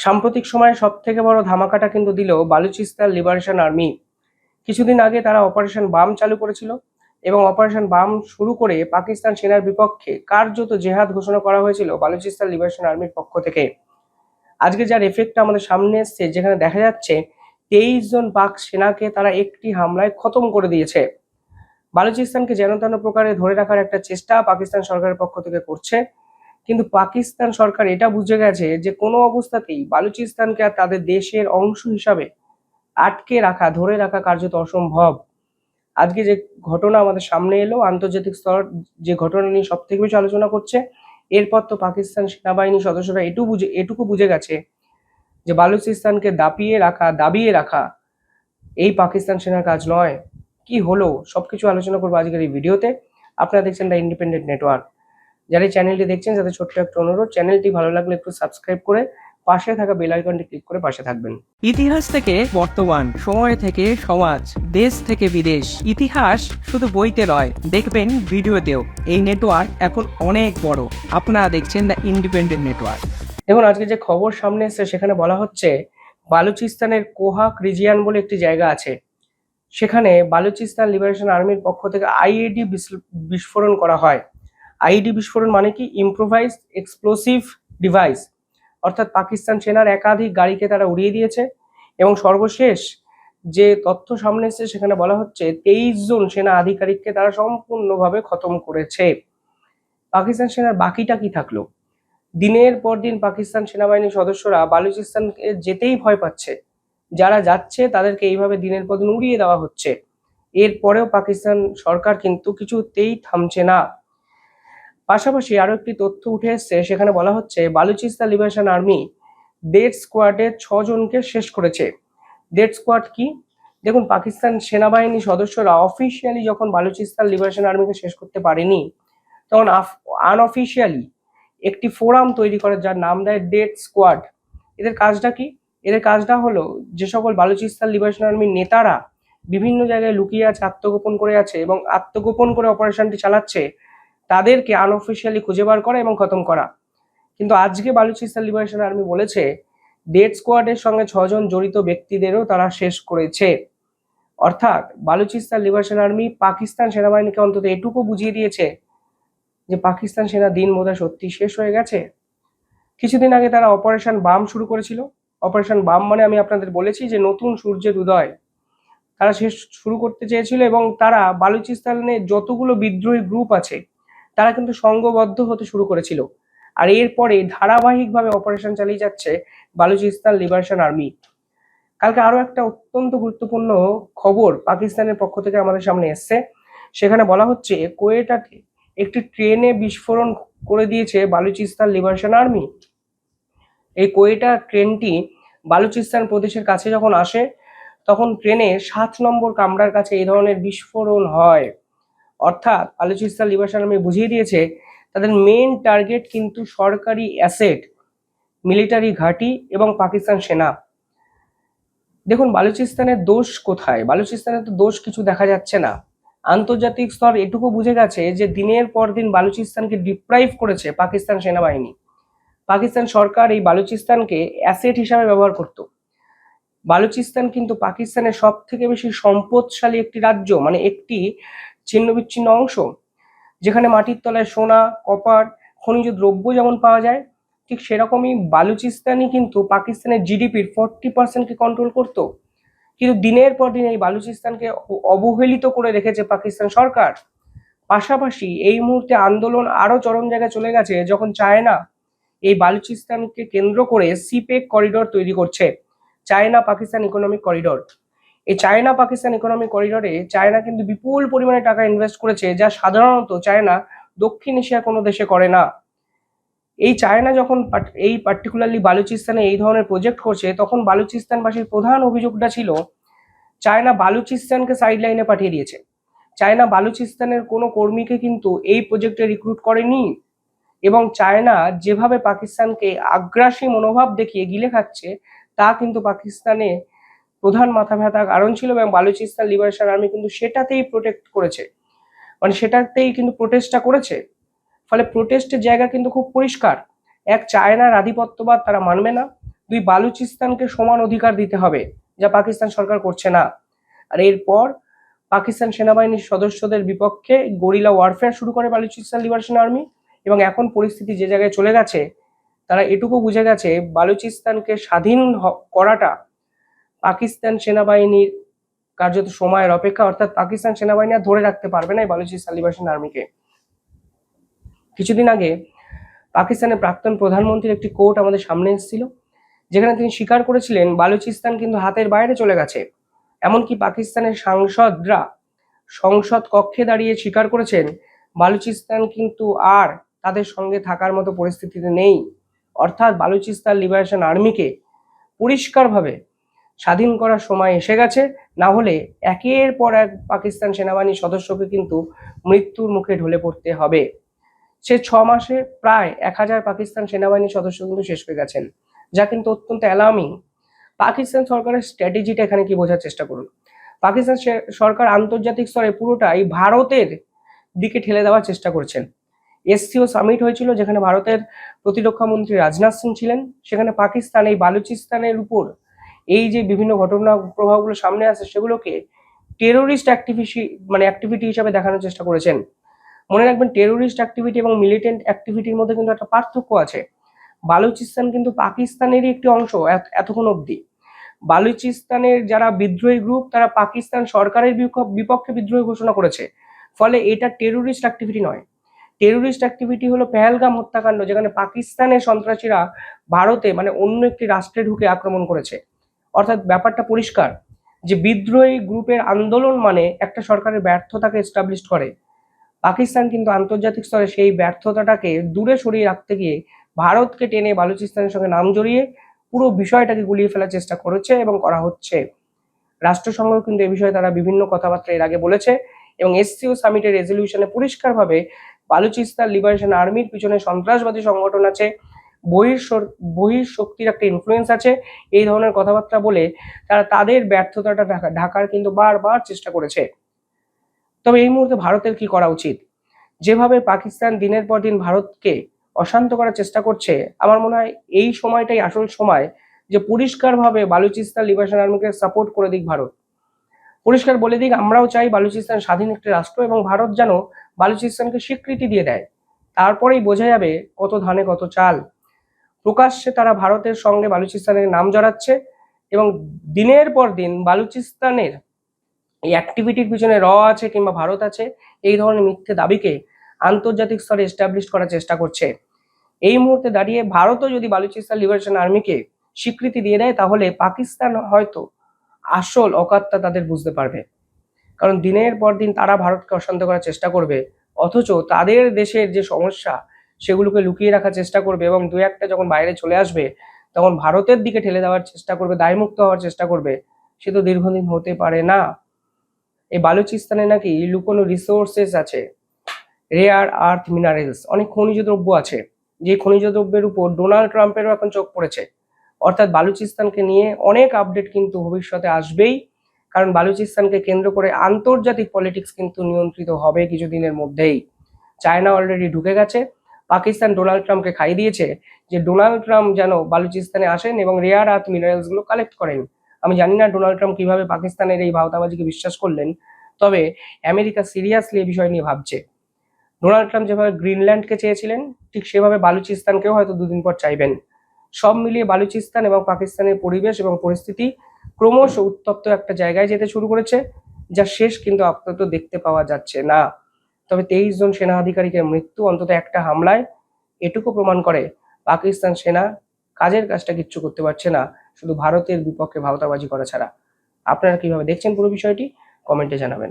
সাম্প্রতিক সময়ে সব থেকে বড় ধামাকাটা কিন্তু দিল বালুচিস্তান লিবারেশন আর্মি। কিছুদিন আগে তারা অপারেশন বাম চালু করেছিল এবং অপারেশন বাম শুরু করে পাকিস্তান সেনার বিপক্ষে কার্যত জেহাদ ঘোষণা করা হয়েছিল বালুচিস্তান লিবারেশন আর্মির পক্ষ থেকে। আজকে যার এফেক্টটা আমাদের সামনে এসছে, যেখানে দেখা যাচ্ছে তেইশ জন পাক সেনাকে তারা একটি হামলায় খতম করে দিয়েছে। বালুচিস্তানকে যেন তেন প্রকারে ধরে রাখার একটা চেষ্টা পাকিস্তান সরকারের পক্ষ থেকে করছে। কিন্তু পাকিস্তান সরকার এটা বুঝে গেছে যে কোনো অবস্থাতেই বালুচিস্তানকে আর তাদের দেশের অংশ হিসাবে আটকে রাখা, ধরে রাখা কার্যত অসম্ভব। আজকে যে ঘটনা আমাদের সামনে এলো, আন্তর্জাতিক স্তর যে ঘটনা নিয়ে সব থেকে বেশি আলোচনা করছে, এরপর তো পাকিস্তান সেনাবাহিনীর সদস্যরা এটু বুঝে, এটুকু বুঝে গেছে যে বালুচিস্তানকে দাপিয়ে রাখা, দাবিয়ে রাখা এই পাকিস্তান সেনার কাজ নয়। কি হলো? সবকিছু আলোচনা করব আজকের এই ভিডিওতে। আপনারা দেখছেন দ্য ইন্ডিপেন্ডেন্ট নেটওয়ার্ক। যারা এই চ্যানেলটি দেখছেন যাদের ছোট্ট একটা অনুরোধ চ্যানেলটি ভালো লাগলে একটু সাবস্ক্রাইব করে পাশে থাকা বেল আইকনটি ক্লিক করে পাশে থাকবেন। ইতিহাস থেকে বর্তমান সময় থেকে সমাজ দেশ থেকে বিদেশ ইতিহাস শুধু বইতে নয় দেখবেন ভিডিওতেও। এই নেটওয়ার্ক এখন অনেক বড়। আপনারা দেখছেন দ্য ইন্ডিপেন্ডেন্ট নেটওয়ার্ক দেখুন আজকে যে খবর সামনে এসেছে সেখানে বলা হচ্ছে বালুচিস্তানের কোহাক রিজিয়ান বলে একটি জায়গা আছে। সেখানে বালুচিস্তান লিবারেশন আর্মির পক্ষ থেকে আইইডি বিস্ফোরণ করা হয়। আইইডি বিস্ফোরণ মানে কি? ইম্প্রোভাইজ এক্সপ্লোসিভ ডিভাইস অর্থাৎ পাকিস্তান সেনার একাধিক গাড়িকে তারা উড়িয়ে দিয়েছে এবং সর্বশেষ যে তথ্য সামনে এসেছে সেখানে বলা হচ্ছে তেইশ জন সেনা আধিকারিককে তারা সম্পূর্ণভাবে খতম করেছে। পাকিস্তান সেনার বাকিটা কি থাকল? দিনের পর দিন পাকিস্তান সেনাবাহিনীর সদস্যরা বালুচিস্তানকে যেতেই ভয় পাচ্ছে। যারা যাচ্ছে তাদেরকে এইভাবে দিনের পর দিন উড়িয়ে দেওয়া হচ্ছে। এরপরেও পাকিস্তান সরকার কিন্তু কিছুতেই থামছে না। পাশাপাশি আরও একটি তথ্য উঠে এসছে, সেখানে বলা হচ্ছে বালুচিস্তান লিবারেশন আর্মি ডেড স্কোয়াডের ছজনকে শেষ করেছে। ডেড স্কোয়াড কি? দেখুন, পাকিস্তান সেনাবাহিনী সদস্যরা অফিসিয়ালি যখন বালুচিস্তান লিবারেশন আর্মিকে শেষ করতে পারেনি, তখন আনঅফিসিয়ালি একটি ফোরাম তৈরি করে যার নাম দেয় ডেড স্কোয়াড। এদের কাজটা কি? এদের কাজটা হলো যে সকল বালুচিস্তান লিবারেশন আর্মির নেতারা বিভিন্ন জায়গায় লুকিয়ে আছে, আত্মগোপন করে আছে এবং আত্মগোপন করে অপারেশনটি চালাচ্ছে। তাদেরকে আনঅফিসিয়ালি খুঁজে বার করা এবং খতম করা। কিন্তু আজকে বালুচিস্তান লিবারেশন আর্মি বলেছে ডেড স্কোয়াডের সঙ্গে ছজন জড়িত ব্যক্তিদেরও তারা শেষ করেছে। অর্থাৎ বালুচিস্তান লিবারেশন আর্মি পাকিস্তান সেনাবাহিনীকে অন্তত এটুকু বুঝিয়ে দিয়েছে যে পাকিস্তান সেনা দিন বোধহয় সত্যি শেষ হয়ে গেছে। কিছুদিন আগে তারা অপারেশন বাম শুরু করেছিল। অপারেশন বাম মানে আমি আপনাদের বলেছি যে নতুন সূর্যের উদয়। তারা শেষ শুরু করতে চেয়েছিল এবং তারা বালুচিস্তানে যতগুলো বিদ্রোহী গ্রুপ আছে তারা কিন্তু সংঘবদ্ধ হতে শুরু করেছিল। আর এরপরে ধারাবাহিকভাবে অপারেশন চালিয়ে যাচ্ছে বালুচিস্তান লিবারেশন আর্মি কালকে আরও একটা অত্যন্ত গুরুত্বপূর্ণ খবর পাকিস্তানের পক্ষ থেকে আমাদের সামনে এসছে। সেখানে বলা হচ্ছে, কোয়েটাতে একটি ট্রেনে বিস্ফোরণ করে দিয়েছে বালুচিস্তান লিবারেশন আর্মি এই কোয়েটা ট্রেনটি বালুচিস্তান প্রদেশের কাছে যখন আসে, তখন ট্রেনে সাত নম্বর কামরার কাছে এই ধরনের বিস্ফোরণ হয়। অর্থাৎ বালুচিস্তান লিবারেশন আর্মি বুঝিয়ে দিয়েছে, তাদের মেন টার্গেট কিন্তু সরকারি অ্যাসেট মিলিটারি ঘাঁটি এবং পাকিস্তান সেনা। দেখুন, বালুচিস্তানের দোষ কোথায়? বালুচিস্তানের তো দোষ কিছু দেখা যাচ্ছে না। আন্তর্জাতিক স্তর এটুকু বুঝে গেছে যে দিনের পর দিন বালুচিস্তানকে ডিপ্রাইভ করেছে পাকিস্তান সেনাবাহিনী। পাকিস্তান সরকার এই বালুচিস্তানকে অ্যাসেট হিসাবে ব্যবহার করত। বালুচিস্তান কিন্তু পাকিস্তানের সব থেকে বেশি সম্পদশালী একটি রাজ্য মানে একটি ছিন্ন বিচ্ছিন্ন অংশ যেখানে মাটির তলায় সোনা কপার খনিজ দ্রব্য যেমন পাওয়া যায় ঠিক সেরকমই বালুচিস্তানই কিন্তু পাকিস্তানের জিডিপির ফর্টি পার্সেন্টকে কন্ট্রোল করত কিন্তু দিনের পর দিন এই বালুচিস্তানকে অবহেলিত করে রেখেছে পাকিস্তান সরকার পাশাপাশি এই মুহূর্তে আন্দোলন আরও চরম জায়গায় চলে গেছে যখন চায়না এই বালুচিস্তানকে কেন্দ্র করে সিপেক করিডোর তৈরি করছে চায়না পাকিস্তান ইকোনমিক করিডোর এই চায়না পাকিস্তান ইকোনমিক করিডোরে চায়না কিন্তু বিপুল পরিমাণে টাকা ইনভেস্ট করেছে, যা সাধারণত চায়না দক্ষিণ এশিয়ার কোনো দেশে করে না। এই চায়না যখন এই পার্টিকুলারলি বালুচিস্তানে এই ধরনের প্রজেক্ট করছে, তখন বালুচিস্তানবাসীর প্রধান অভিযোগটা ছিল চায়না বালুচিস্তানকে সাইড লাইনে পাঠিয়ে দিয়েছে। চায়না বালুচিস্তানের কোনো কর্মীকে কিন্তু এই প্রজেক্টে রিক্রুট করেনি এবং চায়না যেভাবে পাকিস্তানকে আগ্রাসী মনোভাব দেখিয়ে গিলে খাচ্ছে, তা কিন্তু পাকিস্তানে প্রধান মাথা ব্যথা কারণ ছিল এবং বালুচিস্তান লিবারেশন আর্মি কিন্তু সেটাতেই প্রোটেক্ট করেছে। মানে সেটাতেই কিন্তু প্রোটেস্টটা করেছে। ফলে প্রোটেস্টের জায়গা কিন্তু খুব পরিষ্কার। এক চায়নার আধিপত্যবাদ তারা মানবে না। দুই, বালুচিস্তানকে সমান অধিকার দিতে হবে, যা পাকিস্তান সরকার করছে না। আর এরপর পাকিস্তান সেনাবাহিনীর সদস্যদের বিপক্ষে গরিলা ওয়ারফেয়ার শুরু করে বালুচিস্তান লিবারেশন আর্মি এবং এখন পরিস্থিতি যে জায়গায় চলে গেছে, তারা এটুকু বুঝে গেছে বালুচিস্তানকে স্বাধীন করাটা পাকিস্তান সেনাবাহিনীর কার্যত সময়ের অপেক্ষা, অর্থাৎ পাকিস্তান সেনাবাহিনী আর ধরে রাখতে পারবে না এই বালুচিস্তান লিবারেশন আর্মিকে। কিছুদিন আগে পাকিস্তানের প্রাক্তন প্রধানমন্ত্রীর একটি কোর্ট আমাদের সামনে এসেছিল, যেখানে তিনি স্বীকার করেছিলেন বালুচিস্তান কিন্তু হাতের বাইরে চলে গেছে। এমনকি পাকিস্তানের সাংসদরা সংসদ কক্ষে দাঁড়িয়ে স্বীকার করেছেন, বালুচিস্তান কিন্তু আর তাদের সঙ্গে থাকার মতো পরিস্থিতিতে নেই। অর্থাৎ বালুচিস্তান লিবারেশন আর্মিকে পরিষ্কারভাবে স্বাধীন করার সময় এসে গেছে। না হলে একের পর এক পাকিস্তান সেনাবাহিনীর সদস্যকে কিন্তু মৃত্যুর মুখে ঢলে পড়তে হবে। সে ছ মাসে প্রায় এক হাজার পাকিস্তান সেনাবাহিনীর সদস্য কিন্তু শেষ হয়ে গেছেন, যা কিন্তু অত্যন্ত অ্যালার্মিং। পাকিস্তান সরকারের স্ট্র্যাটেজিটা এখানে কি বোঝার চেষ্টা করুন? পাকিস্তান সরকার আন্তর্জাতিক স্তরে পুরোটাই ভারতের দিকে ঠেলে দেওয়ার চেষ্টা করছেন। এসসিও সামিট হয়েছিল যেখানে ভারতের প্রতিরক্ষা মন্ত্রী রাজনাথ সিং ছিলেন। সেখানে পাকিস্তান এই বালুচিস্তানের উপর এই যে বিভিন্ন ঘটনা প্রভাবগুলো সামনে আসে সেগুলোকে টেরোরিস্ট অ্যাক্টিভিটি মানে অ্যাক্টিভিটি হিসাবে দেখানোর চেষ্টা করেছেন। মনে রাখবেন টেরোরিস্ট অ্যাক্টিভিটি এবং মিলিটেন্ট অ্যাক্টিভিটির মধ্যে কিন্তু একটা পার্থক্য আছে। বালুচিস্তান কিন্তু পাকিস্তানেরই একটি অংশ এত- এতক্ষণ অবধি। বালুচিস্তানের যারা বিদ্রোহী গ্রুপ তারা পাকিস্তান সরকারের বিপ- বিপক্ষে বিদ্রোহী ঘোষণা করেছে। ফলে এটা টেরোরিস্ট অ্যাক্টিভিটি নয়। টেরোরিস্ট অ্যাক্টিভিটি হলো পেহেলগাম হত্যাকাণ্ড, যেখানে পাকিস্তানের সন্ত্রাসীরা ভারতে মানে অন্য একটি রাষ্ট্রে ঢুকে আক্রমণ করেছে। অর্থাৎ ব্যাপারটা পরিষ্কার, যে বিদ্রোহী গ্রুপের আন্দোলন মানে একটা সরকারের ব্যর্থতাকে এস্টাবলিশ করে। পাকিস্তান কিন্তু আন্তর্জাতিক স্তরে সেই ব্যর্থতাটাকে দূরে সরিয়ে রাখতে গিয়ে ভারতকে টেনে বালুচিস্তানের সঙ্গে নাম জড়িয়ে পুরো বিষয়টাকে গুলিয়ে ফেলার চেষ্টা করেছে এবং করা হচ্ছে। রাষ্ট্রসংঘ কিন্তু এই বিষয়ে তারা বিভিন্ন কথাবার্তা এর আগে বলেছে এবং এসসিও সামিটের রেজলিউশনে পরিষ্কারভাবে বালুচিস্তান লিবারেশন আর্মির পিছনে সন্ত্রাসবাদী সংগঠন আছে। বহির শক্তির একটা ইনফ্লুয়েন্স আছে। এই ধরনের কথাবার্তা বলে তারা তাদের ব্যর্থতাটা ঢাকা, ঢাকার কিন্তু বারবার চেষ্টা করেছে। তবে এই মুহূর্তে ভারতের কি করা উচিত? যেভাবে পাকিস্তান দিনের পর দিন ভারতকে অশান্ত করার চেষ্টা করছে, আমার মনে হয় এই সময়টাই আসল সময় যে পরিষ্কারভাবে বালুচিস্তান লিবারেশন আর্মিকে সাপোর্ট করে দিক ভারত। পরিষ্কার বলে দিক, আমরাও চাই বালুচিস্তান স্বাধীন একটি রাষ্ট্র এবং ভারত যেন বালুচিস্তানকে স্বীকৃতি দিয়ে দেয়। তারপরেই বোঝা যাবে কত ধানে কত চাল। প্রকাশ্যে তারা ভারতের সঙ্গে বালুচিস্তানের নাম জড়াচ্ছে এবং দিনের পর দিন বালুচিস্তানের এই অ্যাক্টিভিটির পিছনে র আছে কিংবা ভারত আছে, এই ধরনের মিথ্যে দাবিকে আন্তর্জাতিক স্তরে এস্টাবলিশ করার চেষ্টা করছে। এই মুহূর্তে দাঁড়িয়ে ভারতও যদি বালুচিস্তান লিবারেশন আর্মিকে স্বীকৃতি দিয়ে দেয়, তাহলে পাকিস্তান হয়তো আসল অকাত্তা তাদের বুঝতে পারবে। কারণ দিনের পর দিন তারা ভারতকে অশান্ত করার চেষ্টা করবে, অথচ তাদের দেশের যে সমস্যা সেগুলোকে লুকিয়ে রাখার চেষ্টা করবে এবং দু একটা যখন বাইরে চলে আসবে, তখন ভারতের দিকে ঠেলে দেওয়ার চেষ্টা করবে, দায়মুক্ত হওয়ার চেষ্টা করবে। সে তো দীর্ঘদিন হতে পারে না। এই বালুচিস্তানে নাকি লুকোনো রিসোর্সেস আছে। রেয়ার আর্থ মিনারেলস অনেক খনিজ দ্রব্য আছে। যে খনিজ দ্রব্যের উপর ডোনাল্ড ট্রাম্পেরও এখন চোখ পড়েছে। অর্থাৎ বালুচিস্তানকে নিয়ে অনেক আপডেট কিন্তু ভবিষ্যতে আসবেই। কারণ বালুচিস্তানকে কেন্দ্র করে আন্তর্জাতিক পলিটিক্স কিন্তু নিয়ন্ত্রিত হবে কিছুদিনের মধ্যেই। চায়না অলরেডি ঢুকে গেছে। পাকিস্তান ডোনাল্ড ট্রাম্পকে খাই দিয়েছে যে ডোনাল্ড ট্রাম্প যেন বালুচিস্তানে আসেন এবং রেয়ার আর্থ মিনারেলসগুলো কালেক্ট করেন। আমি জানি না ডোনাল্ড ট্রাম্প কীভাবে পাকিস্তানের এই ভাওতাবাজিকে বিশ্বাস করলেন, তবে আমেরিকা সিরিয়াসলি এই বিষয় নিয়ে ভাবছে। ডোনাল্ড ট্রাম্প যেভাবে গ্রিনল্যান্ডকে চেয়েছিলেন, ঠিক সেভাবে বালুচিস্তানকেও হয়তো দুদিন পর চাইবেন। সব মিলিয়ে বালুচিস্তান এবং পাকিস্তানের পরিবেশ এবং পরিস্থিতি ক্রমশ উত্তপ্ত একটা জায়গায় যেতে শুরু করেছে, যা শেষ কিন্তু আপাতত দেখতে পাওয়া যাচ্ছে না। তবে তেইশ জন সেনা আধিকারিকের মৃত্যু অন্তত একটা হামলায় এটুকু প্রমাণ করে পাকিস্তান সেনা কাজের কাজটা কিচ্ছু করতে পারছে না, শুধু ভারতের বিপক্ষে ভাওতাবাজি করা ছাড়া। আপনারা কীভাবে দেখছেন পুরো বিষয়টি, কমেন্টে জানাবেন।